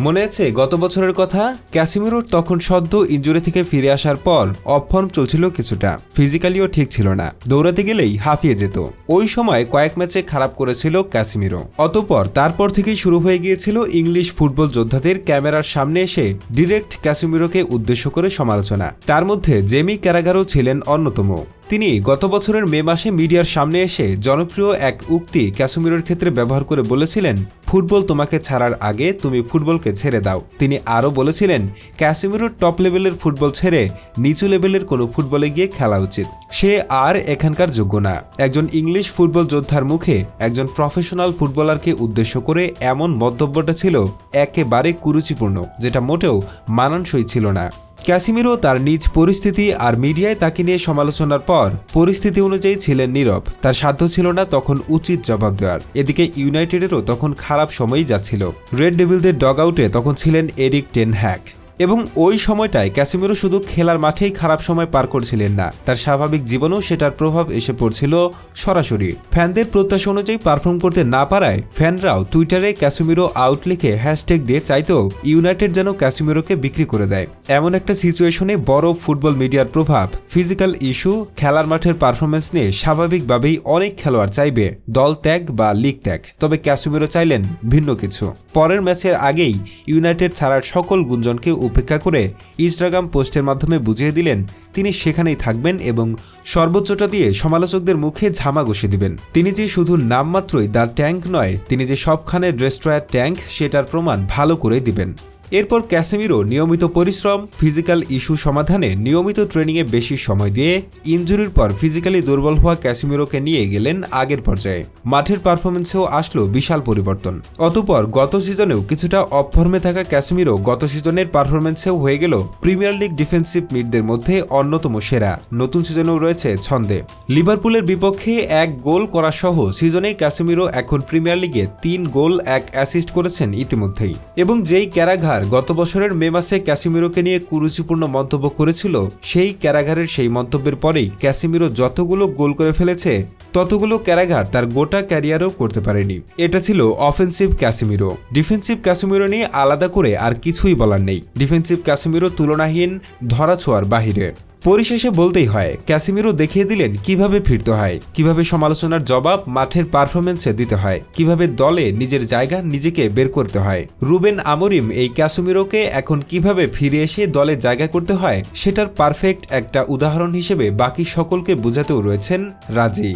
মনে আছে, গত বছরের কথা? ক্যাসিমিরোর তখন সদ্য ইঞ্জুরি থেকে ফিরে আসার পর অফর্ম চলছিল কিছুটা। ফিজিক্যালিও ঠিক ছিল না। দৌড়াতে গেলেই হাঁপিয়ে যেত। ওই সময় কয়েক ম্যাচে খারাপ করেছিল ক্যাসিমিরো। অতপর তারপর থেকেই শুরু হয়ে গিয়েছিল ইংলিশ ফুটবল যোদ্ধাদের ক্যামেরার সামনে এসে ডিরেক্ট ক্যাসিমিরোকে উদ্দেশ্য করে সমালোচনা। তার মধ্যে জেমি ক্যারাগারও ছিলেন অন্যতম। তিনি গত বছরের মে মাসে মিডিয়ার সামনে এসে জনপ্রিয় এক উক্তি ক্যাসুমিরোর ক্ষেত্রে ব্যবহার করে বলেছিলেন, ফুটবল তোমাকে ছাড়ার আগে তুমি ফুটবলকে ছেড়ে দাও। তিনি আরও বলেছিলেন, ক্যাসিমিরোর টপ লেভেলের ফুটবল ছেড়ে নিচু লেভেলের কোনো ফুটবলে গিয়ে খেলা উচিত। সে আর এখানকার যোগ্য না। একজন ইংলিশ ফুটবল যোদ্ধার মুখে একজন প্রফেশনাল ফুটবলারকে উদ্দেশ্য করে এমন মন্তব্যটা ছিল একেবারে কুরুচিপূর্ণ, যেটা মোটেও মানানসই ছিল না। ক্যাসিমিরো তার নিজ পরিস্থিতি আর মিডিয়ায় তাকে নিয়ে সমালোচনার পর পরিস্থিতি অনুযায়ী ছিলেন নীরব। তার সাধ্য ছিল না তখন উচিত জবাব দেওয়ার। এদিকে ইউনাইটেডেরও তখন খারাপ সময়ই যাচ্ছিল। রেড ডেভিলদের ডগ আউটে তখন ছিলেন এরিক টেন হ্যাক এবং ওই সময়টায় ক্যাসিমিরো শুধু খেলার মাঠেই খারাপ সময় পার করছিলেন না। তার স্বাভাবিক জীবনেও সেটার প্রভাব এসে পড়ছিল সরাসরি। ফ্যানদের প্রত্যাশা অনুযায়ী পারফর্ম করতে না পারায় ফ্যানরাও টুইটারে ক্যাসিমিরো আউট লিখে হ্যাশট্যাগ দিয়ে চাইতেও ইউনাইটেড যেন ক্যাসিমিরোকে বিক্রি করে দেয়। এমন একটা সিচুয়েশনে বড় ফুটবল মিডিয়ার প্রভাব, ফিজিক্যাল ইস্যু, খেলার মাঠের পারফরমেন্স নিয়ে স্বাভাবিকভাবেই অনেক খেলোয়াড় চাইবে দল ত্যাগ বা লিগ ত্যাগ। তবে ক্যাসিমিরো চাইলেন ভিন্ন কিছু। পরের ম্যাচের আগেই ইউনাইটেড ছাড়ার সকল গুঞ্জনকে উপেক্ষা করে ইনস্টাগ্রাম পোস্টের মাধ্যমে বুঝিয়ে দিলেন, তিনি সেখানেই থাকবেন এবং সর্বোচ্চটা দিয়ে সমালোচকদের মুখে ঝামা ঘষে দিবেন। তিনি যে শুধু নামমাত্রই দ্য ট্যাঙ্ক নয়, তিনি যে সবখানে ড্রেস্ট্রয়ার ট্যাঙ্ক, সেটার প্রমাণ ভালো করে দিবেন। এরপর ক্যাসেমিরো নিয়মিত পরিশ্রম, ফিজিক্যাল ইস্যু সমাধানে নিয়মিত ট্রেনিংয়ে বেশি সময় দিয়ে ইনজুরির পর ফিজিক্যালি দুর্বল হওয়া ক্যাসিমিরোকে নিয়ে গেলেন আগের পর্যায়ে। মাঠের পারফরমেন্সেও আসলো বিশাল পরিবর্তন। অতপর গত সিজনেও কিছুটা অফ ফর্মে থাকা ক্যাসিমিরো গত সিজনের পারফরমেন্সেও হয়ে গেল প্রিমিয়ার লিগ ডিফেন্সিভ মিডদের মধ্যে অন্যতম সেরা। নতুন সিজনেও রয়েছে ছন্দে। লিভারপুলের বিপক্ষে এক গোল করা সহ সিজনে ক্যাসিমিরো এখন প্রিমিয়ার লিগে তিন গোল, এক অ্যাসিস্ট করেছেন ইতিমধ্যেই। এবং যেই ক্যারাঘার গত বছরের মে মাসে ক্যাসিমিরোকে নিয়ে কুরুচিপূর্ণ মন্তব্য করেছিল। সেই ক্যারাগারের সেই মন্তব্যের পরেই ক্যাসিমিরো যতগুলো গোল করে ফেলেছে, ততগুলো ক্যারাগার তার গোটা ক্যারিয়ারও করতে পারেনি। এটা ছিল অফেন্সিভ ক্যাসিমিরো। ডিফেন্সিভ ক্যাসিমিরো নিয়ে আলাদা করে আর কিছুই বলার নেই। ডিফেন্সিভ ক্যাসিমিরো তুলনাহীন ধরাছোঁয়ার বাহিরে। পরিশেষে বলতেই হয় ক্যাসিমিরো দেখিয়ে দিলেন কীভাবে ফিরতে হয়, কীভাবে সমালোচনার জবাব মাঠের পারফরমেন্সে দিতে হয়, কীভাবে দলে নিজের জায়গা নিজেকে বের করতে হয়। রুবেন আমরিম এই ক্যাসিমিরোকে এখন কীভাবে ফিরে এসে দলে জায়গা করতে হয়, সেটার পারফেক্ট একটা উদাহরণ হিসেবে বাকি সকলকে বোঝাতেও রয়েছেন রাজি।